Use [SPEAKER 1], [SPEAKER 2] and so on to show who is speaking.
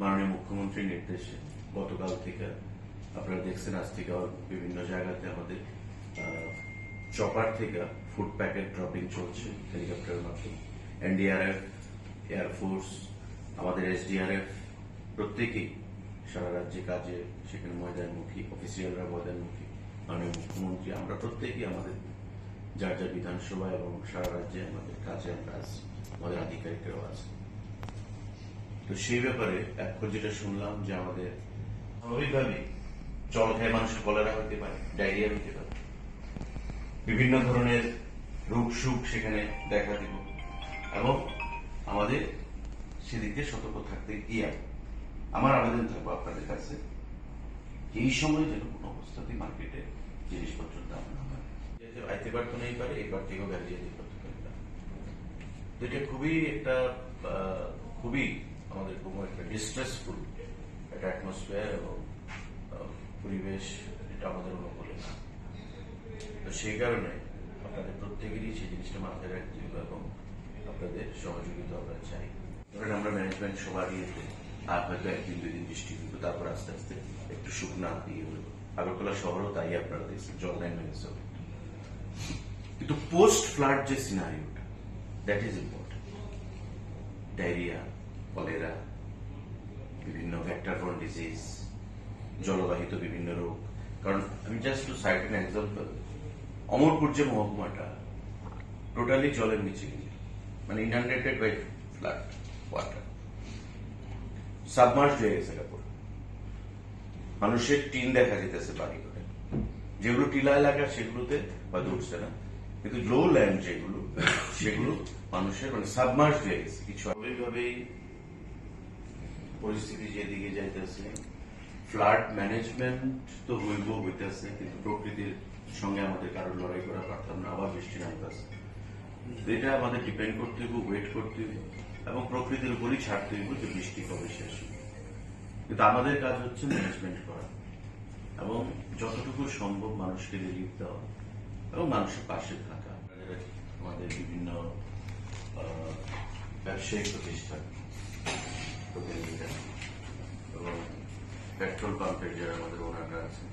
[SPEAKER 1] মাননীয় মুখ্যমন্ত্রীর নির্দেশে গতকাল থেকে আপনারা দেখছেন, আজ থেকে বিভিন্ন জায়গাতে আমাদের চপার থেকে ফুড প্যাকেট ড্রপিং চলছে হেলিকপ্টারের মাধ্যমে। এনডিআরএফ এয়ারফোর্স আমাদের এসডিআরএফ প্রত্যেকেই সারা রাজ্যে কাজে সেখানে ময়দানমুখী অফিসিয়ালরা ময়দানমুখী, মাননীয় মুখ্যমন্ত্রী, আমরা প্রত্যেকেই আমাদের যার যার বিধানসভা এবং সারা রাজ্যে আমাদের কাজে আমরা আছি, আমাদের আধিকারিকরাও আছে তো সেই ব্যাপারে এখন যেটা শুনলাম যে আমাদের স্বাভাবিকভাবে জল খেয়ে মানুষের কলেরা হতে পারে, ডায়রিয়া হতে পারে। বিভিন্ন ধরনের রোগ সুখ সেখানে দেখা দিব এবং আমাদের সেদিকে সতর্ক থাকতে গিয়ে আমার আবেদন থাকব আপনাদের কাছে এই সময় যেন কোনো অবস্থাতেই মার্কেটে জিনিসপত্রের দাম না হয়। আইতে পারতো নেই পারে এবার থেকেও গাড়ি যেতে পারতো না। এটা খুবই একটা খুবই আমাদের খুব একটা ডিস্ট্রেসফুল একটা অ্যাটমসফিয়ার এবং পরিবেশ, এটা আমাদের অনুকূলে না। তো সেই কারণে আপনাদের প্রত্যেকেরই সেই জিনিসটা মাথায় রাখতে হবে এবং আপনাদের সহযোগিতা আমরা চাই। ধরেন আমরা ম্যানেজমেন্ট সবার ইয়েতে আর হয়তো একদিন দুই দিন বৃষ্টি হইতো তারপর আস্তে আস্তে একটু শুকনা ইয়ে হলো। আগরতলা শহরও তাই আপনারা দেখছেন, জল লাইন হয়েছে কিন্তু পোস্ট ফ্লাড যে সিনারিওটা that is important diarrhoea cholera, বিভিন্ন ভ্যাক্টারফোন ডিজিজ জলবাহিত বিভিন্ন রোগ। কারণ আমি just to cite an example Amarpur যে মহকুমাটা টোটালি জলের নিচে মানে inundated by flood water submerge হয়ে গেছে কাপড়। মানুষের টিন দেখা যেতেছে বাড়ি করে যেগুলো টিলা এলাকা সেগুলোতে বা উঠছে না। কিন্তু লো ল্যান্ড যেগুলো, সেগুলো মানুষের মানে সাবমার্জ হয়ে গেছে। কিছু স্বাভাবিকভাবেই পরিস্থিতি যেদিকে যাইতেছে, ফ্লাড ম্যানেজমেন্ট তো হইব হইতেছে, কিন্তু প্রকৃতির সঙ্গে আমাদের কারও লড়াই করা পারতাম না, আবার বৃষ্টি নামতেছে। এটা আমাদের ডিপেন্ড করতে হইব ওয়েট করতে হইব, এবং প্রকৃতির উপরই ছাড়তে হইব যে বৃষ্টি কবে শেষ কিন্তু আমাদের কাজ হচ্ছে ম্যানেজমেন্ট করা, এবং যতটুকু সম্ভব মানুষকে রিলিফ দেওয়া, এবং মানুষের পাশে থাকা। আমাদের বিভিন্ন ব্যবসায়িক প্রতিষ্ঠান এবং পেট্রোল পাম্পের যারা আমাদের ওনাররা আছেন